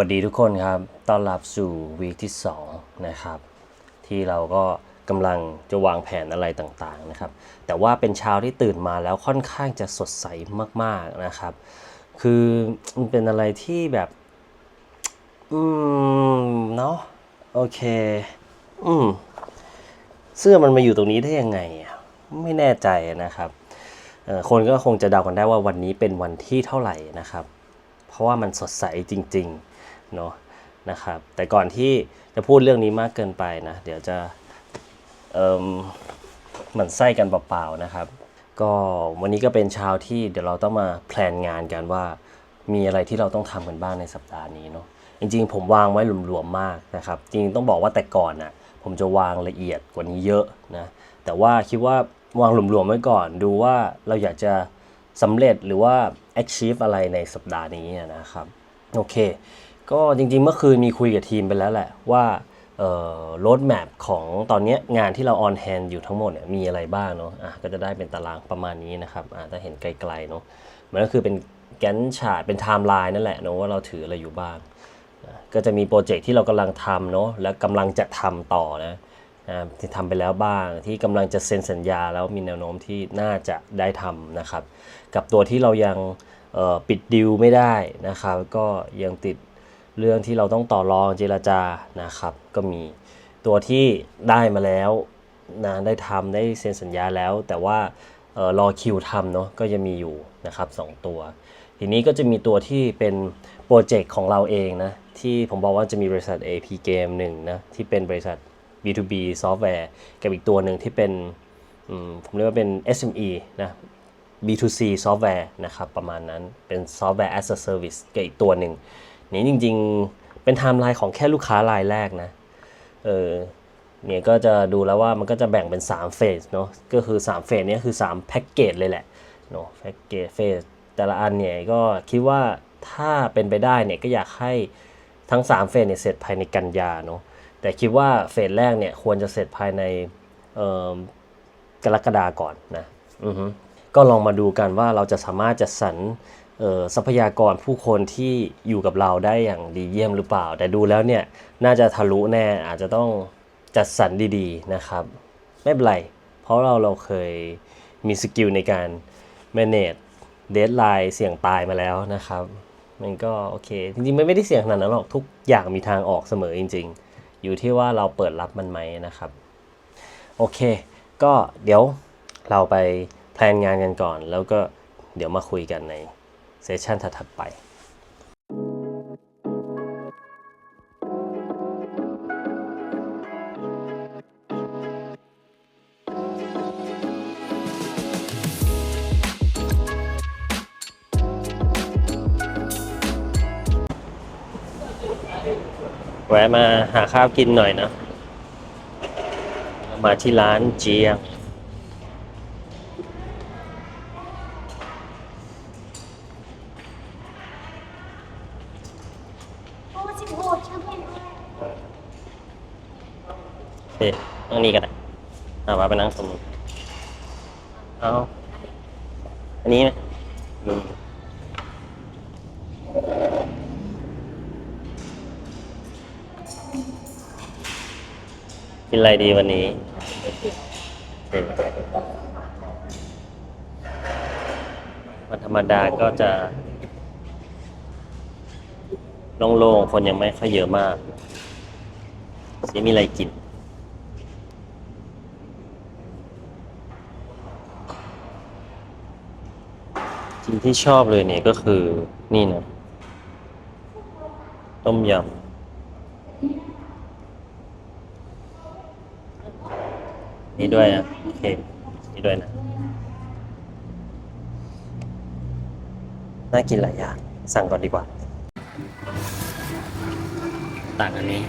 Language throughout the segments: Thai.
วัสดีทุกคนครับ ต้อนรับสู่วีคที่2นะครับ ที่เราก็กำลังจะวางแผนอะไรต่างๆนะครับ แต่ว่าเป็นเช้าที่ตื่นมาแล้วค่อนข้างจะสดใสมากๆนะครับ คือมันเป็นอะไรที่แบบ อืม เนาะโอเค อืม เสื้อมันมาอยู่ตรงนี้ได้ยังไง ไม่แน่ใจนะครับคนก็คงจะเดากันได้ว่าวันนี้เป็นวันที่เท่าไหร่นะครับ เพราะว่ามันสดใสจริง ๆ เนาะนะครับแต่ก่อนที่จะพูดเรื่องนี้มากเกินไปนะ เดี๋ยวจะเอ่มหมันไส้กันเปล่าๆนะครับ ก็วันนี้ก็เป็นเช้าที่เดี๋ยวเราต้องมาแพลนงานกันว่า มีอะไรที่เราต้องทำกันบ้างในสัปดาห์นี้เนาะจริงๆ ผมวางไว้หลวมๆมากนะครับ จริงต้องบอกว่าแต่ก่อนน่ะผมจะวางละเอียดกว่านี้เยอะนะแต่ว่าคิดว่าวางหลวมๆไว้ก่อน ดูว่าเราอยากจะสำเร็จหรือว่า achieve อะไรในสัปดาห์นี้นะครับโอเค ก็จริงๆ เมื่อคืนมีคุยกับทีมไปแล้วแหละว่าเอ่อ road map ของตอนนี้งานที่เรา on hand อยู่ทั้งหมดเนี่ยมีอะไรบ้างเนาะอะก็จะได้เป็นตารางประมาณนี้นะครับอะถ้าเห็นไกลๆเนาะมันก็คือเป็นแกนชาร์ตเป็นไทม์ไลน์นั่นแหละเนาะว่าเราถืออะไรอยู่บ้าง ก็จะมีโปรเจกต์ที่เรากำลังทำเนาะและกำลังจะทำต่อนะที่ทำไปแล้วบ้างที่กำลังจะเซ็นสัญญาแล้วมีแนวโน้มที่น่าจะได้ทำนะครับ กับตัวที่เรายังปิดดิวไม่ได้นะครับ ก็ยังติด เรื่องที่เราต้องต่อรองเจรจานะครับ ก็มีตัวที่ได้มาแล้วนะได้ทำได้เซ็นสัญญาแล้ว แต่ว่าออรอคิวทำเนาะก็ยังมีอยู่นะครับสองตัว ทีนี้ก็จะมีตัวที่เป็นโปรเจกต์ของเราเองนะ ที่ผมบอกว่าจะมีบริษัท AP Game หนึ่งนะที่เป็นบริษัท B2B ซอฟต์แวร์กับอีกตัวหนึ่งที่เป็นผมเรียกว่าเป็น SME นะ B2C ซอฟต์แวร์นะครับประมาณนั้นเป็นซอฟต์แวร์ as a service กับอีกตัวหนึ่ง นี่จริง ๆ เป็นไทม์ไลน์ของแค่ลูกค้ารายแรกนะ เออ เนี่ยก็จะดูแล้วว่ามันก็จะแบ่งเป็น3เฟสเนาะ ก็คือ3เฟสเนี้คือ3แพ็กเกจเลยแหละ เนาะแพ็กเกจเฟสแต่ละอันเนี่ยก็คิดว่าถ้าเป็นไปได้เนี่ยก็อยากให้ทั้ง 3 เฟสเนี่ยเสร็จภายในกันยาเนาะ แต่คิดว่าเฟสแรกเนี่ยควรจะเสร็จภายในเอ่อกรกฎาก่อนนะ อือฮึก็ลองมาดูกันว่าเราจะสามารถจัดสรร ทรัพยากรผู้คนที่อยู่กับเราได้อย่างดีเยี่ยมหรือเปล่า แต่ดูแล้วเนี่ยน่าจะทะลุแน่อาจจะต้องจัดสรรดีๆนะครับ ไม่เป็นไร เพราะเราเราเคยมีสกิลในการ manage deadline เสี่ยงตายมาแล้วนะครับ มันก็โอเค จริงๆ มันไม่ได้เสี่ยงขนาดนั้นหรอกทุกอย่างมีทางออกเสมอจริง ๆ อยู่ที่ว่าเราเปิดรับมันไหมนะครับ โอเค ก็เดี๋ยวเราไปแพลนงานกันก่อน แล้วก็เดี๋ยวมาคุยกันใน เซสชันถัดไปแวะมาหาข้าวกินหน่อยนะ มาที่ร้านเจียง โอ้สิบโหดช่างเป็นด้วย เอ๊ะนั่งนี่ก็ได้เอาว่าไปนั่งตรงนู้นเอาอันนี้ไหมอืมกินอะไรดีวันนี้เอ๊ะวันธรรมดาก็จะโล่งๆ คนยังไม่ค่อยเยอะมากสิมีอะไรกิน จริงที่ชอบเลยเนี่ยก็คือนี่นะ ต้มยำนี่ด้วยนะโอเคนี่ด้วยนะน่ากินหลายอย่างสั่งก่อนดีกว่าต่างอันนี้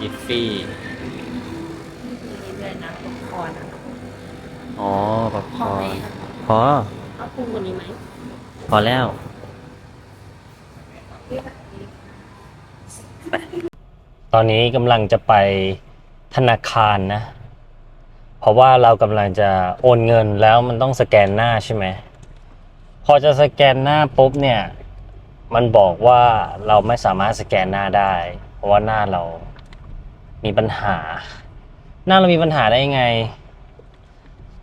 ยิฟฟี่นี่เลยนะคอนอะ อ๋อปะพพออไหมพอ เอาปรุงกว่านี้ไหมพอแล้วไปตอนนี้กำลังจะไปธนาคารนะ เพราะว่าเรากำลังจะโอนเงินแล้วมันต้องสแกนหน้าใช่ไหม พอจะสแกนหน้าปุ๊บเนี่ย มันบอกว่าเราไม่สามารถสแกนหน้าได้ เพราะว่าหน้าเรามีปัญหา หน้าเรามีปัญหาได้ยังไง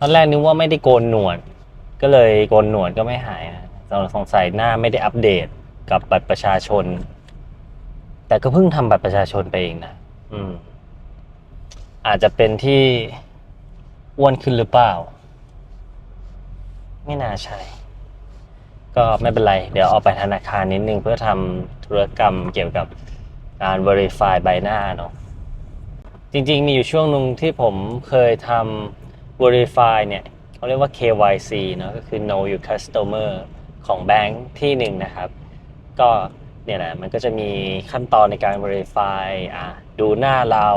ตอนแรกนึกว่าไม่ได้โกนหนวด ก็เลยโกนหนวดก็ไม่หายนะเราสงสัยหน้าไม่ได้อัปเดตกับบัตรประชาชน แต่ก็เพิ่งทำบัตรประชาชนไปเองนะอืม อาจจะเป็นที่อ้วนขึ้นหรือเปล่า ไม่น่าใช่ ก็ไม่เป็นไร เดี๋ยวเอาไปธนาคารนิดนึงเพื่อทำธุรกรรมเกี่ยวกับการ verify ใบหน้าเนาะจริง ๆ มีอยู่ช่วงหนึ่งที่ผมเคยทำ verify เนี่ยเขาเรียกว่า KYC เนอะก็คือ know your customer ของแบงค์ที่หนึ่งนะครับ ก็เนี่ยแหละมันก็จะมีขั้นตอนในการ verify อะดูหน้าเรา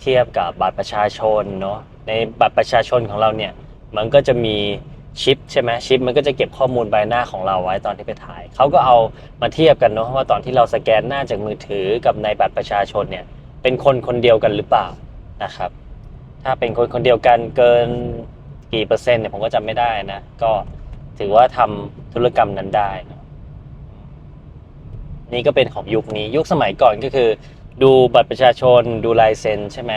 เทียบกับบัตรประชาชนเนาะในบัตรประชาชนของเราเนี่ย มันก็จะมีชิปใช่ไหมชิปมันก็จะเก็บข้อมูลใบหน้าของเราไว้ตอนที่ไปถ่าย เขาก็เอามาเทียบกันเนาะว่าตอนที่เราสแกนหน้าจากมือถือกับในบัตรประชาชนเนี่ยเป็นคนคนเดียวกันหรือเปล่านะครับ ถ้าเป็นคนคนเดียวกันเกินกี่เปอร์เซ็นต์เนี่ยผมก็จำไม่ได้นะ ก็ถือว่าทำธุรกรรมนั้นได้นะนี่ก็เป็นของยุคนี้ยุคสมัยก่อนก็คือ ดูบัตรประชาชนดูลายเซ็นใช่ไหม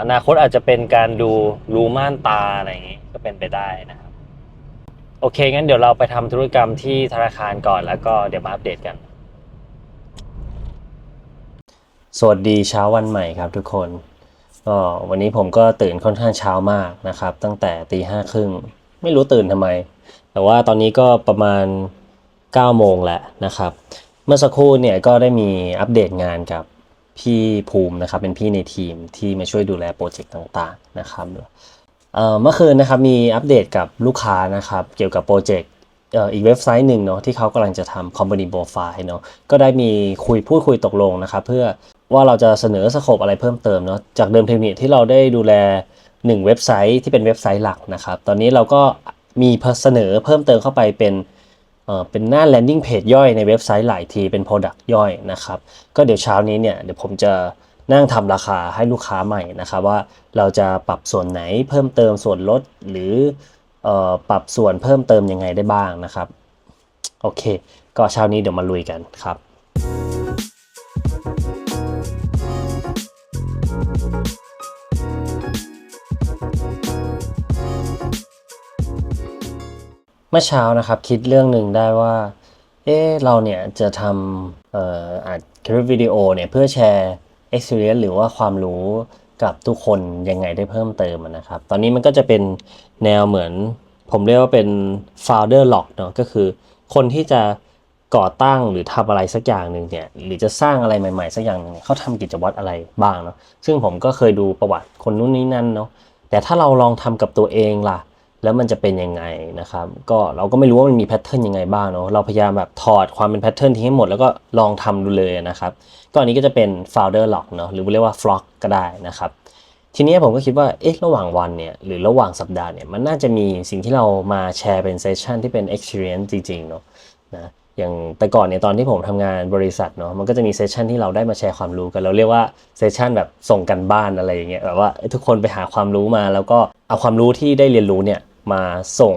อนาคตอาจจะเป็นการดูรูม่านตาอะไรอย่างงี้ก็เป็นไปได้นะครับ โอเค งั้นเดี๋ยวเราไปทำธุรกรรมที่ธนาคารก่อนแล้วก็เดี๋ยวมาอัปเดตกัน สวัสดีเช้าวันใหม่ครับทุกคน ก็วันนี้ผมก็ตื่นค่อนข้างเช้ามากนะครับ ตั้งแต่ตีห้าครึ่งไม่รู้ตื่นทำไม แต่ว่าตอนนี้ก็ประมาณ9โมงแล้วนะครับ เมื่อสักครู่เนี่ยก็ได้มีอัปเดตงานกับพี่ภูมินะครับ เป็นพี่ในทีมที่มาช่วยดูแลโปรเจกต์ต่างๆนะครับเอ่อเมื่อคืนนะครับมีอัปเดตกับลูกค้านะครับ เกี่ยวกับโปรเจกต์อีกเว็บไซต์หนึ่งเนาะที่เขากำลังจะทำ Company Profile เนาะก็ได้มีคุยพูดคุยตกลงนะครับ เพื่อ ว่าเราจะเสนอสโคปอะไรเพิ่มเติมเนาะจากเดิมเทีเนี่ยที่เราได้ดูแล 1 เว็บไซต์ที่เป็นเว็บไซต์หลักนะครับ ตอนนี้เราก็มีเสนอเพิ่มเติมเข้าไปเป็นเอ่อเป็นหน้า landing page ย่อยในเว็บไซต์หลายทีเป็น product ย่อยนะครับ ก็เดี๋ยวเช้านี้เนี่ยเดี๋ยวผมจะนั่งทำราคาให้ลูกค้าใหม่นะครับว่าเราจะปรับส่วนไหนเพิ่มเติมส่วนลดหรือเอ่อปรับส่วนเพิ่มเติมยังไงได้บ้างนะครับ โอเค ก็เช้านี้เดี๋ยวมาลุยกันครับ เมื่อเช้านะครับคิดเรื่องหนึ่งได้ว่า เอ๊เราเนี่ยจะทำเอ่ออัดคลิปวิดีโอเนี่ยเพื่อแชร์ experience หรือว่าความรู้กับทุกคนยังไงได้เพิ่มเติมนะครับ ตอนนี้มันก็จะเป็นแนวเหมือน ผมเรียกว่าเป็น founder log เนาะก็คือคนที่จะก่อตั้งหรือทำอะไรสักอย่างหนึ่งเนี่ยหรือจะสร้างอะไรใหม่ๆสักอย่างหนึ่งเนี่ยเขาทำกิจวัตรอะไรบ้างเนาะซึ่งผมก็เคยดูประวัติคนนู้นนี้นั่นเนาะแต่ถ้าเราลองทำกับตัวเองล่ะ แล้วมันจะเป็นยังไงนะครับ ก็เราก็ไม่รู้ว่ามันมีแพทเทิร์นยังไงบ้างเนาะเราพยายามแบบถอดความเป็นแพทเทิร์นทิ้งให้หมดแล้วก็ลองทำดูเลยนะครับก็อันนี้ก็จะเป็น founder log เนาะหรือเรียกว่า flock ก็ได้นะครับทีนี้ผมก็คิดว่าเอ๊ะระหว่างวันเนี่ยหรือระหว่างสัปดาห์เนี่ยมันน่าจะมีสิ่งที่เรามาแชร์เป็นเซสชันที่เป็น experience จริงๆเนาะนะอย่างแต่ก่อนเนี่ยตอนที่ผมทำงานบริษัทเนาะมันก็จะมีเซสชันที่เราได้มาแชร์ความรู้กัน เราเรียกว่าเซสชันแบบส่งกันบ้านอะไรอย่างเงี้ยแบบว่าทุกคนไปหาความรู้มาแล้วก็เอาความรู้ที่ได้เรียนรู้เนี่ย มาส่ง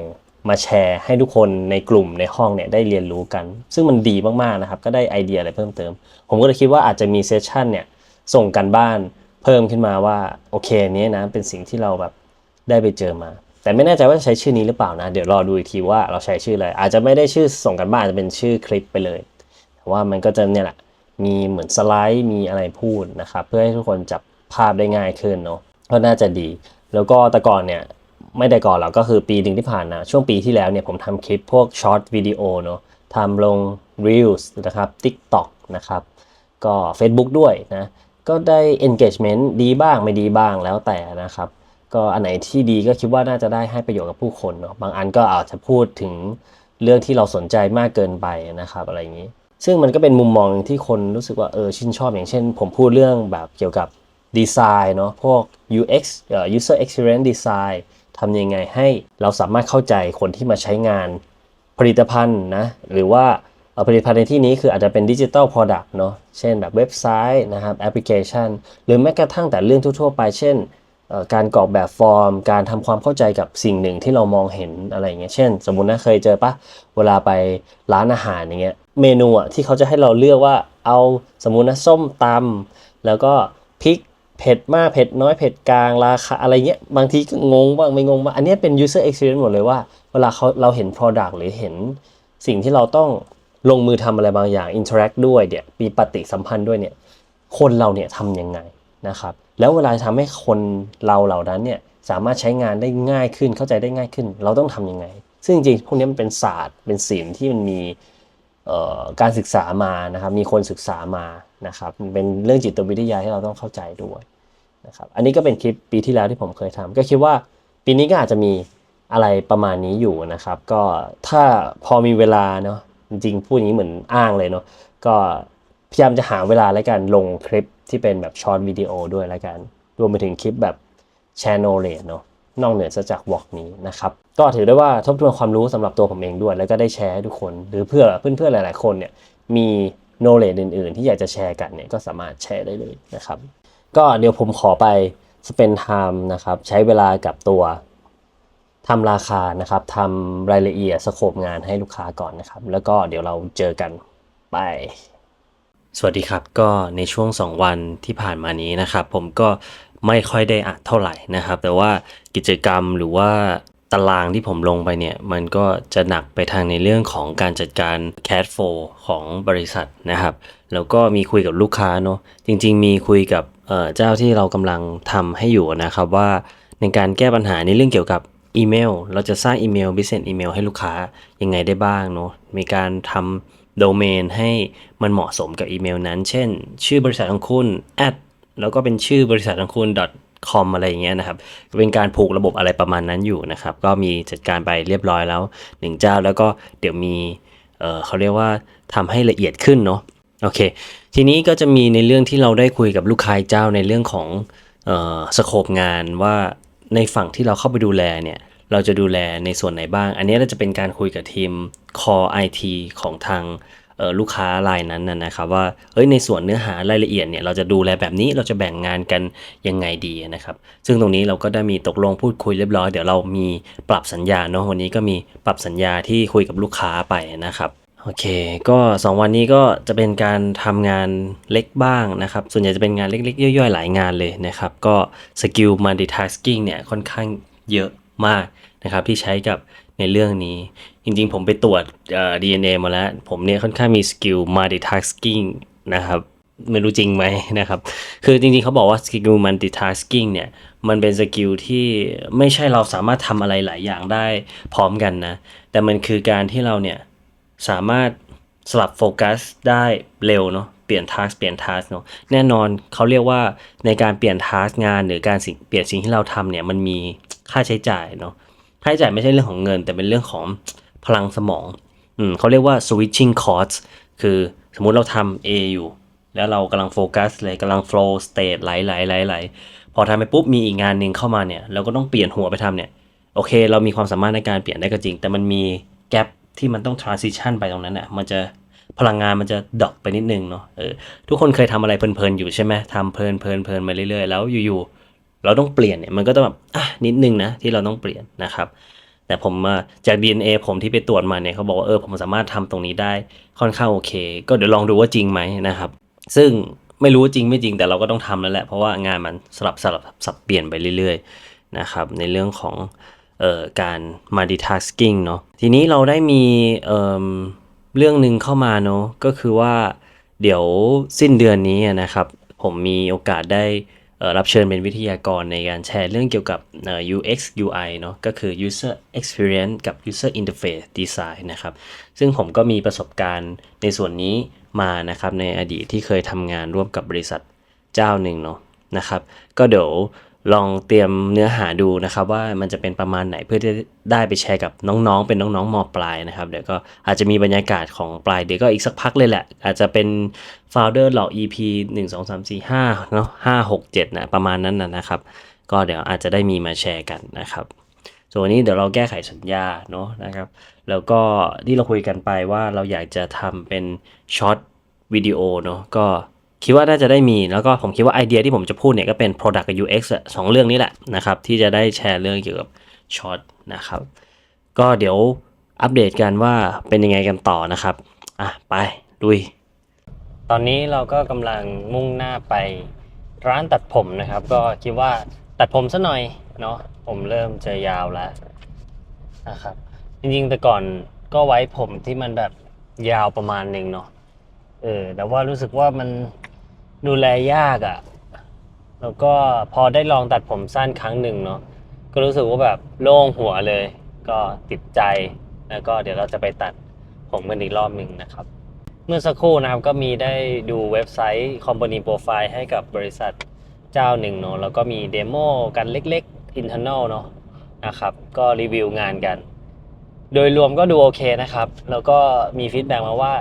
มาแชร์ให้ทุกคนในกลุ่มในห้องเนี่ยได้เรียนรู้กัน ซึ่งมันดีมากๆนะครับ ก็ได้ไอเดียอะไรเพิ่มเติม ผมก็เลยคิดว่าอาจจะมีเซสชันเนี่ยส่งกันบ้านเพิ่มขึ้นมาว่าโอเคนนี้นะเป็นสิ่งที่เราแบบได้ไปเจอมา แต่ไม่แน่ใจว่าจะใช้ชื่อนี้หรือเปล่านะ เดี๋ยวรอดูอีกทีว่าเราใช้ชื่ออะไรอาจจะไม่ได้ชื่อส่งกันบ้านอาจจะเป็นชื่อคลิปไปเลยแต่ว่ามันก็จะเนี่ยแหละมีเหมือนสไลด์มีอะไรพูดนะครับเพื่อให้ทุกคนจับภาพได้ง่ายขึ้นเนาะก็น่าจะดี แล้วก็แต่ก่อนเนี่ย ไม่ได้ก่อนหรอกก็คือปีหนึ่งที่ผ่านมาช่วงปีที่แล้วเนี่ยผมทำคลิปพวกช็อตวิดีโอเนาะทำลง Reels นะครับ TikTok นะครับ ก็ Facebook ด้วยนะ ก็ได้ engagement ดีบ้างไม่ดีบ้างแล้วแต่นะครับ ก็อันไหนที่ดีก็คิดว่าน่าจะได้ให้ประโยชน์กับผู้คนเนาะบางอันก็อาจจะพูดถึงเรื่องที่เราสนใจมากเกินไปนะครับอะไรอย่างนี้ ซึ่งมันก็เป็นมุมมองที่คนรู้สึกว่าเออชื่นชอบอย่างเช่น ผมพูดเรื่องแบบเกี่ยวกับดีไซน์เนาะพวก UX เอ่อ user experience design ทำยังไงให้เราสามารถเข้าใจคนที่มาใช้งานผลิตภัณฑ์นะหรือว่าผลิตภัณฑ์ในที่นี้คืออาจจะเป็นดิจิ t a ล Product เนาะเช่นแบบเว็บไซต์นะครับแอปพลิเคชัน หรือแม้กระทั่งแต่เรื่องทั่วๆไป เช่น การกรอกแบบฟอร์ม การทำความเข้าใจกับสิ่งหนึ่งที่เรามองเห็นอะไรเงี้ยเช่น สมมุตินะเคยเจอปะเวลาไปร้านอาหารอย่างเงี้ยเมนูอะที่เขาจะให้เราเลือกว่าเอาสมมุตินะส้มตำแล้วก็พริก เผ็ดมากเผ็ดน้อยเผ็ดกลางราคาอะไรเงี้ยบางทีก็งงบ้างไม่งงบ้างอันนี้เป็น user experience หมดเลยว่า เวลาเขาเราเห็น product หรือเห็นสิ่งที่เราต้องลงมือทำอะไรบางอย่าง interact ด้วยเนี่ยมีปฏิสัมพันธ์ด้วยเนี่ยคนเราเนี่ยทำยังไงนะครับแล้วเวลาทำให้คนเราเหล่านั้นเนี่ยสามารถใช้งานได้ง่ายขึ้นเข้าใจได้ง่ายขึ้น เราต้องทำยังไง ซึ่งจริงๆพวกนี้มันเป็นศาสตร์เป็นศิลป์ที่มันมีการศึกษามานะครับมีคนศึกษามา นะครับมันเป็นเรื่องจิตวิทยาที่เราต้องเข้าใจด้วยนะครับอันนี้ก็เป็นคลิปปีที่แล้วที่ผมเคยทำก็คิดว่าปีนี้ก็อาจจะมีอะไรประมาณนี้อยู่นะครับ ก็ถ้าพอมีเวลาเนาะจริงพูดอย่างนี้เหมือนอ้างเลยเนาะก็พยายามจะหาเวลาแล้วกันลงคลิปที่เป็นแบบช็อตวิดีโอด้วยแล้วกัน รวมไปถึงคลิปแบบแชร์โนเลดเนาะนอกเหนือจากวอล์กนี้นะครับ ก็ถือได้ว่าทบทวนความรู้สำหรับตัวผมเองด้วย แล้วก็ได้แชร์ให้ทุกคน หรือเพื่อเพื่อนๆหลาย ๆ คนเนี่ยมี โนเลดอื่น ๆ ที่อยากจะแชร์กันเนี่ยก็สามารถแชร์ได้เลยนะครับ ก็เดี๋ยวผมขอไปสเปนไทม์นะครับใช้เวลากับตัวทำราคานะครับทำรายละเอียดสโคปงานให้ลูกค้าก่อนนะครับ แล้วก็เดี๋ยวเราเจอกันไป สวัสดีครับก็ในช่วง 2 วันที่ผ่านมานี้นะครับ ผมก็ไม่ค่อยได้อ่านเท่าไหร่นะครับ แต่ว่ากิจกรรมหรือว่า ตารางที่ผมลงไปเนี่ย มันก็จะหนักไปทางในเรื่องของการจัดการ cash flow ของบริษัทนะครับ แล้วก็มีคุยกับลูกค้าเนาะจริง ๆ มีคุยกับเจ้าที่เรากำลังทำให้อยู่นะครับว่าในการแก้ปัญหาในเรื่องเกี่ยวกับอีเมล เราจะสร้างอีเมล business อีเมลให้ลูกค้ายังไงได้บ้างเนาะมีการทำโดเมนให้มันเหมาะสมกับอีเมลนั้น เช่น ชื่อบริษัทของคุณ at แล้วก็เป็นชื่อบริษัทของคุณ com อะไรอย่างเงี้ยนะครับเป็นการผูกระบบอะไรประมาณนั้นอยู่นะครับก็มีจัดการไปเรียบร้อยแล้วหนึ่งเจ้าแล้วก็เดี๋ยวมีเเขาเรียกว่าทำให้ละเอียดขึ้นเนาะโอเค ทีนี้ก็จะมีในเรื่องที่เราได้คุยกับลูกค้าเจ้าในเรื่องของออสโคปงานว่าในฝั่งที่เราเข้าไปดูแลเนี่ยเราจะดูแลในส่วนไหนบ้าง อันนี้เราจะเป็นการคุยกับทีม Core IT ของทาง ลูกค้ารายนั้นนะครับว่าเอ้ยในส่วนเนื้อหารายละเอียดเนี่ยเราจะดูแลแบบนี้เราจะแบ่งงานกันยังไงดีนะครับ ซึ่งตรงนี้เราก็ได้มีตกลงพูดคุยเรียบร้อยเดี๋ยวเรามีปรับสัญญาเนาะวันนี้ก็มีปรับสัญญาที่คุยกับลูกค้าไปนะครับโอเค ก็ 2 วันนี้ก็จะเป็นการทำงานเล็กบ้างนะครับ ส่วนใหญ่จะเป็นงานเล็กๆ ย่อยๆ หลายงานเลยนะครับ ก็สกิล multitasking เนี่ยค่อนข้างเยอะมากนะครับที่ใช้กับในเรื่องนี้ จริงๆ ผมไปตรวจเอ่อ DNA มาแล้ว ผมเนี่ยค่อนข้างมีสกิล multitasking นะครับ ไม่รู้จริงไหมนะครับ คือจริงๆ เขาบอกว่าสกิล multitasking เนี่ย มันเป็นสกิลที่ไม่ใช่เราสามารถทำอะไรหลายอย่างได้พร้อมกันนะ แต่มันคือการที่เราเนี่ย สามารถสลับโฟกัสได้เร็วเนาะเปลี่ยนทัสเปลี่ยนทัสเนาะแน่นอนเขาเรียกว่าในการเปลี่ยนทัสงานหรือการเปลี่ยนสิ่งที่เราทำเนี่ยมันมีค่าใช้จ่ายเนาะค่าใช้จ่ายไม่ใช่เรื่องของเงิน แต่เป็นเรื่องของ พลังสมองอืมเขาเรียกว่า switching costs คือสมมุติเราทำ A อยู่ แล้วเรากำลังโฟกัสเลยกำลัง flow state ไหลไหลไหลไหลพอทำไปปุ๊บมีอีกงานหนึ่งเข้ามาเนี่ยเราก็ต้องเปลี่ยนหัวไปทำเนี่ยโอเค เรามีความสามารถในการเปลี่ยนได้ก็จริง แต่มันมีแกลบที่มันต้อง transition ไปตรงนั้นอะมันจะพลังงานมันจะดอปไปนิดนึงเนาะเออทุกคนเคยทำอะไรเพลินๆอยู่ใช่ไหมทำเพลินเพลินเพลินมาเรื่อยๆ แล้วอยู่ๆเราต้องเปลี่ยนเนี่ยมันก็ต้องแบบอะนิดนึงนะที่เราต้องเปลี่ยนนะครับ แต่ผมมาจาก DNA ผมที่ไปตรวจมาเนี่ยเขาบอกว่าเออผมสามารถทำตรงนี้ได้ค่อนข้างโอเค ก็เดี๋ยวลองดูว่าจริงไหมนะครับ ซึ่งไม่รู้จริงไม่จริงแต่เราก็ต้องทำแล้วแหละเพราะว่างานมันสลับสลับสับเปลี่ยนไปเรื่อยๆนะครับในเรื่องของเอ่อการ multitasking เนาะทีนี้เราได้มีเอ่อเรื่องหนึ่งเข้ามาเนาะก็คือว่าเดี๋ยวสิ้นเดือนนี้นะครับ ผมมีโอกาสได้ รับเชิญเป็นวิทยากรในการแชร์เรื่องเกี่ยวกับ UX UI เนาะก็คือ user experience กับ user interface design นะครับ ซึ่งผมก็มีประสบการณ์ในส่วนนี้มานะครับในอดีตที่เคยทำงานร่วมกับบริษัทเจ้าหนึ่งเนาะนะครับ ก็เดี๋ยว ลองเตรียมเนื้อหาดูนะครับว่ามันจะเป็นประมาณไหนเพื่อที่ได้ไปแชร์กับน้องๆ เป็นน้องๆมปลายนะครับเดี๋ยวก็อาจจะมีบรรยากาศของปลายเดี๋ยวก็อีกสักพักเลยแหละ อาจจะเป็น founder หลอก EP 1 2 3 4 5เนาะ5 6 7นะประมาณนั้นนะนะครับ ก็เดี๋ยวอาจจะได้มีมาแชร์กันนะครับส่วนนี้เดี๋ยวเราแก้ไขสัญญาเนาะนะครับ แล้วก็ที่เราคุยกันไปว่าเราอยากจะทำเป็นช็อตวิดีโอเนาะก็ คิดว่าน่าจะได้มีแล้วก็ผมคิดว่าไอเดียที่ผมจะพูดเนี่ยก็เป็น Product กับ UX สองเรื่องนี้แหละนะครับที่จะได้แชร์เรื่องเกี่ยวกับช็อตนะครับก็เดี๋ยวอัปเดตกันว่าเป็นยังไงกันต่อนะครับอะไปลุยตอนนี้เราก็กำลังมุ่งหน้าไปร้านตัดผมนะครับ ก็คิดว่าตัดผมซะหน่อยเนาะผมเริ่มจะยาวแล้วนะครับจริงๆแต่ก่อนก็ไว้ผมที่มันแบบยาวประมาณหนึ่งเนาะเออแต่ว่ารู้สึกว่ามัน ดูแลยากอะ่ะ แล้วก็พอได้ลองตัดผมสั้นครั้งหนึ่งเนาะ ก็รู้สึกว่าแบบโล่งหัวเลย ก็ติดใจ แล้วก็เดี๋ยวเราจะไปตัดผมกันอีกรอบหนึ่งนะครับ เมื่อสักครู่นะครับก็มีได้ดูเว็บไซต์ Company Profile ให้กับบริษัทเจ้าหนึ่งเนาะ แล้วก็มีเดโมกันเล็กๆ internal เนาะนะครับ ก็รีวิวงานกัน โดยรวมก็ดูโอเคนะครับ แล้วก็มีฟีดแบ็กมาว่า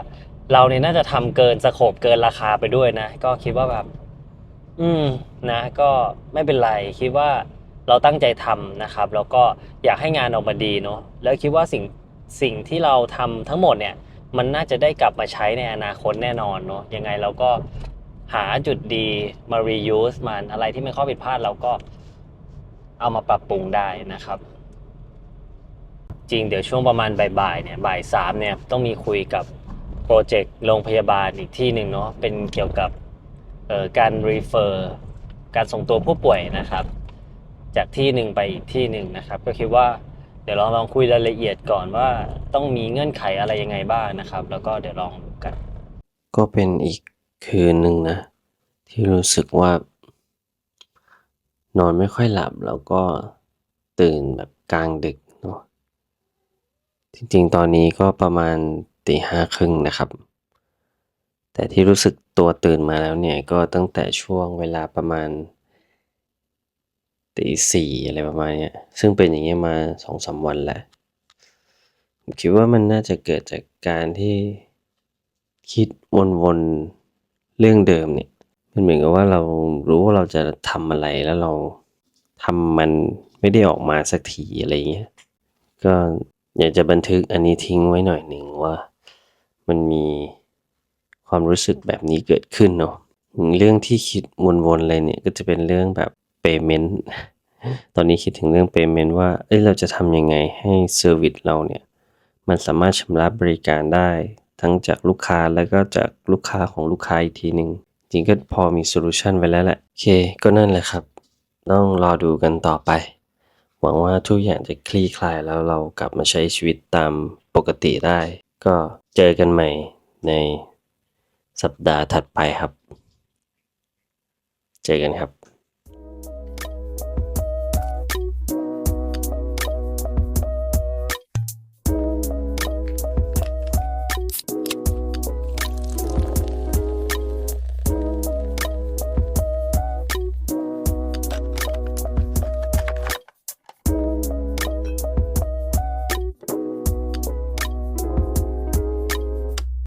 เราเนี่ยน่าจะทำเกินสโคปเกินราคาไปด้วยนะ ก็คิดว่าแบบ อืมนะ ก็ไม่เป็นไรคิดว่าเราตั้งใจทำนะครับ แล้วก็อยากให้งานออกมาดีเนาะแล้วคิดว่าสิ่งสิ่งที่เราทำทั้งหมดเนี่ย มันน่าจะได้กลับมาใช้ในอนาคตแน่นอนเนาะยังไงเราก็หาจุดดีมา reuse มันอะไรที่เป็นข้อผิดพลาดเราก็เอามาปรับปรุงได้นะครับ จริงเดี๋ยวช่วงประมาณบ่ายๆเนี่ยบ่ายสามเนี่ยต้องมีคุยกับ โปรเจกต์โรงพยาบาลอีกที่หนึ่งเนาะเป็นเกี่ยวกับการ refer การส่งตัวผู้ป่วยนะครับ จากที่หนึ่งไปอีกที่หนึ่งนะครับ ก็คิดว่าเดี๋ยวลองลองคุยรายละเอียดก่อนว่าต้องมีเงื่อนไขอะไรยังไงบ้างนะครับ แล้วก็เดี๋ยวลองดูกัน ก็เป็นอีกคืนหนึ่งนะ ที่รู้สึกว่า นอนไม่ค่อยหลับแล้วก็ตื่นแบบกลางดึกเนาะจริงๆ ตอนนี้ก็ประมาณ ตีห้าครึ่งนะครับ แต่ที่รู้สึกตัวตื่นมาแล้วเนี่ย ก็ตั้งแต่ช่วงเวลาประมาณตีสี่อะไรประมาณเนี้ยซึ่งเป็นอย่างเงี้ยมาสองสามวันแล้วผมคิดว่ามันน่าจะเกิดจากการที่คิดวนๆเรื่องเดิมเนี่ย มันเหมือนกับว่าเรารู้ว่าเราจะทำอะไรแล้วเราทำมันไม่ได้ออกมาสักทีอะไรเงี้ย ก็อยากจะบันทึกอันนี้ทิ้งไว้หน่อยหนึ่งว่า มันมีความรู้สึกแบบนี้เกิดขึ้นเนาะเรื่องที่คิดวนๆเลยเนี่ยก็จะเป็นเรื่องแบบ payment ตอนนี้คิดถึงเรื่อง payment ว่าเอ้ยเราจะทำยังไงให้เซอร์วิสเราเนี่ยมันสามารถชำระบริการได้ ทั้งจากลูกค้าแล้วก็จากลูกค้าของลูกค้าอีกทีหนึ่งจริงก็พอมีโซลูชันไว้แล้วแหละโอเคก็นั่นแหละครับ ต้องรอดูกันต่อไป หวังว่าทุกอย่างจะคลี่คลายแล้วเรากลับมาใช้ชีวิตตามปกติได้ ก็เจอกันใหม่ในสัปดาห์ถัดไปครับ เจอกันครับ